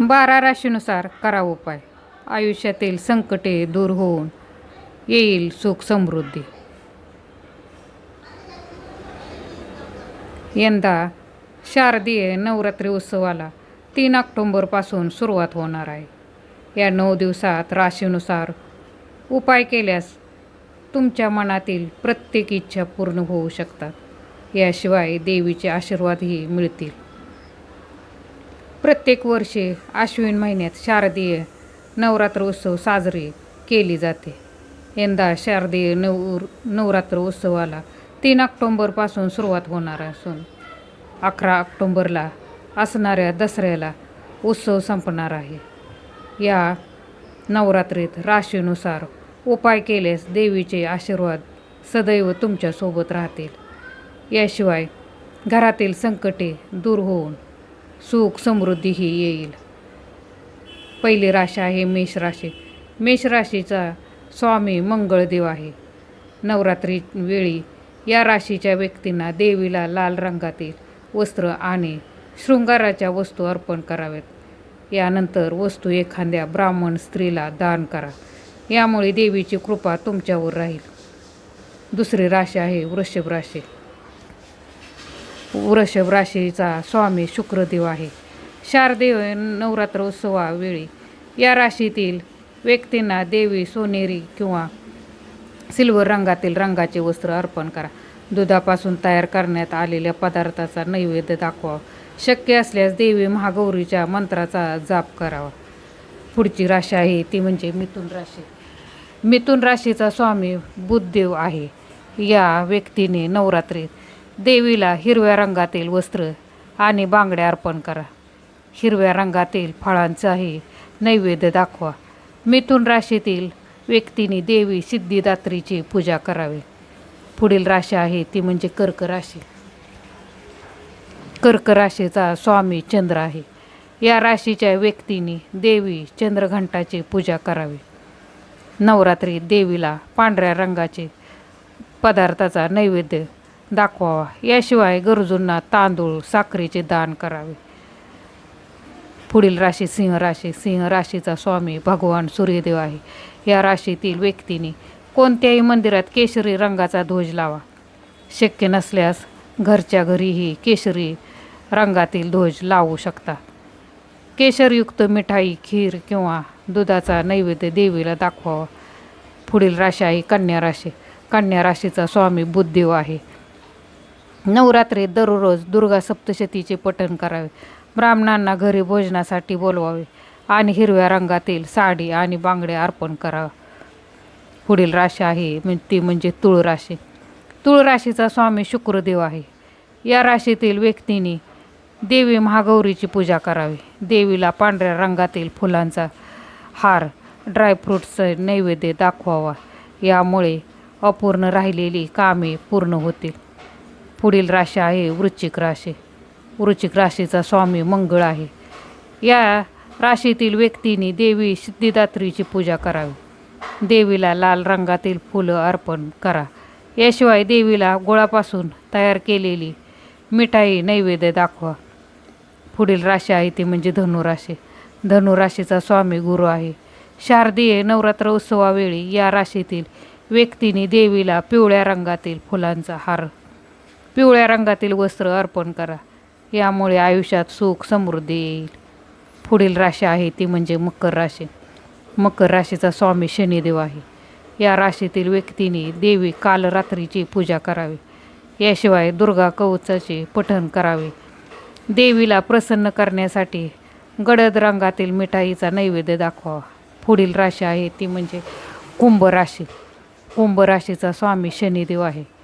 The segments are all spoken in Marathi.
बारा राशीनुसार करा उपाय. आयुष्यातील संकटे दूर होऊन येईल सुख समृद्धी. यंदा शारदीय नवरात्री उत्सवाला तीन ऑक्टोंबरपासून सुरुवात होणार आहे. या नऊ दिवसात राशीनुसार उपाय केल्यास तुमच्या मनातील प्रत्येक इच्छा पूर्ण होऊ शकतात. याशिवाय देवीचे आशीर्वादही मिळतील. प्रत्येक वर्षी आश्विन महिन्यात शारदीय नवरात्र उत्सव साजरी केली जाते. यंदा शारदीय नव नवरात्र उत्सवाला तीन ऑक्टोंबरपासून सुरुवात होणार असून अकरा ऑक्टोंबरला असणाऱ्या दसऱ्याला उत्सव संपणार आहे. या नवरात्रीत राशीनुसार उपाय केल्यास देवीचे आशीर्वाद सदैव तुमच्यासोबत राहतील. याशिवाय घरातील संकटे दूर होऊन सुख समृद्धीही येईल. पहिली राशी आहे मेष राशी. मेष राशीचा स्वामी मंगळदेव आहे. नवरात्री वेळी या राशीच्या व्यक्तींना देवीला लाल रंगातील वस्त्र आणि शृंगाराच्या वस्तू अर्पण कराव्यात. यानंतर वस्तू एखाद्या ब्राह्मण स्त्रीला दान करा. यामुळे देवीची कृपा तुमच्यावर राहील. दुसरी राशी आहे वृषभ राशी. वृषभ राशीचा स्वामी शुक्रदेव आहे. शारदेव नवरात्र उत्सवावेळी या राशीतील व्यक्तींना देवी सोनेरी किंवा सिल्वर रंगातील रंगाचे वस्त्र अर्पण करा. दुधापासून तयार करण्यात आलेल्या पदार्थाचा नैवेद्य दाखवा. शक्य असल्यास देवी महागौरीच्या मंत्राचा जाप करावा. पुढची राशी आहे ती म्हणजे मिथुन राशी. मिथुन राशीचा स्वामी बुद्धदेव आहे. या व्यक्तीने नवरात्रीत देवीला हिरव्या रंगातील वस्त्र आणि बांगड्या अर्पण करा. हिरव्या रंगातील फळांचाही नैवेद्य दाखवा. मिथुन राशीतील व्यक्तीने देवी सिद्धिदात्रीची पूजा करावी. पुढील राशी आहे ती म्हणजे कर्क राशी. कर्क राशीचा स्वामी चंद्र आहे. या राशीच्या व्यक्तीने देवी चंद्रघंटाची पूजा करावी. नवरात्री देवीला पांढऱ्या रंगाचे पदार्थाचा नैवेद्य दाखवावा याशिवाय गरजूंना तांदूळ साखरेचे दान करावे. पुढील राशी सिंह राशी. सिंह राशीचा स्वामी भगवान सूर्यदेव आहे. या राशीतील व्यक्तीने कोणत्याही मंदिरात केशरी रंगाचा ध्वज लावा. शक्य नसल्यास घरच्या घरीही केशरी रंगातील ध्वज लावू शकता. केशरयुक्त मिठाई खीर किंवा दुधाचा नैवेद्य देवीला दाखवावा पुढील राशी आहे कन्या राशी. कन्या राशीचा स्वामी बुद्धदेव आहे. नवरात्रीत दररोज दुर्गा सप्तशतीचे पठण करावे. ब्राह्मणांना घरी भोजनासाठी बोलवावे आणि हिरव्या रंगातील साडी आणि बांगडे अर्पण करावं. पुढील राशी आहे ती म्हणजे तुळ राशी. तुळ राशीचा स्वामी शुक्रदेव आहे. या राशीतील व्यक्तीने देवी महागौरीची पूजा करावी. देवीला पांढऱ्या रंगातील फुलांचा हार ड्रायफ्रूट्सचं नैवेद्य दाखवावा. यामुळे अपूर्ण राहिलेली कामे पूर्ण होतील. पुढील राशी आहे वृश्चिक राशी. वृश्चिक राशीचा स्वामी मंगळ आहे. या राशीतील व्यक्तीने देवी सिद्धिदात्रीची पूजा करावी. देवीला लाल रंगातील फुलं अर्पण करा. याशिवाय देवीला गुळापासून तयार केलेली मिठाई नैवेद्य दाखवा. पुढील राशी आहे ती म्हणजे धनुराशी. धनुराशीचा स्वामी गुरु आहे. शारदीय नवरात्र उत्सवावेळी या राशीतील व्यक्तीने देवीला पिवळ्या रंगातील फुलांचा हार पिवळ्या रंगातील वस्त्र अर्पण करा. यामुळे आयुष्यात सुख समृद्धी येईल. पुढील राशी आहे ती म्हणजे मकर राशी. मकर राशीचा स्वामी शनिदेव आहे. या राशीतील व्यक्तीने देवी कालरात्रीची पूजा करावी. याशिवाय दुर्गा कवचाचे पठण करावे. देवीला प्रसन्न करण्यासाठी गडद रंगातील मिठाईचा नैवेद्य दाखवावा. पुढील राशी आहे ती म्हणजे कुंभ राशी. कुंभ राशीचा स्वामी शनिदेव आहे.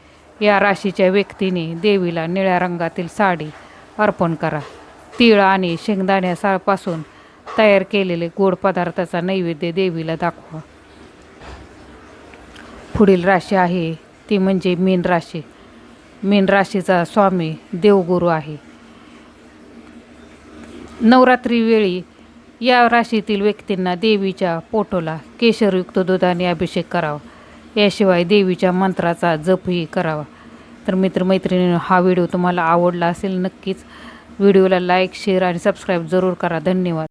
या राशीच्या व्यक्तीने देवीला निळ्या रंगातील साडी अर्पण करा. तीळ आणि शेंगदाण्यापासून तयार केलेले गोड पदार्थाचा नैवेद्य देवीला दाखवा. पुढील राशी आहे. ती म्हणजे मीन राशी. मीन राशीचा स्वामी देवगुरू आहे. नवरात्रीवेळी या राशीतील व्यक्तींना देवीच्या पोटोला केशरयुक्त दुधाने अभिषेक करावा. याशिवाय देवीच्या मंत्राचा जपही करावा. तर मित्रमैत्रिणी हा व्हिडिओ तुम्हाला आवडला असेल नक्कीच व्हिडिओला लाईक शेअर आणि सबस्क्राईब जरूर करा. धन्यवाद.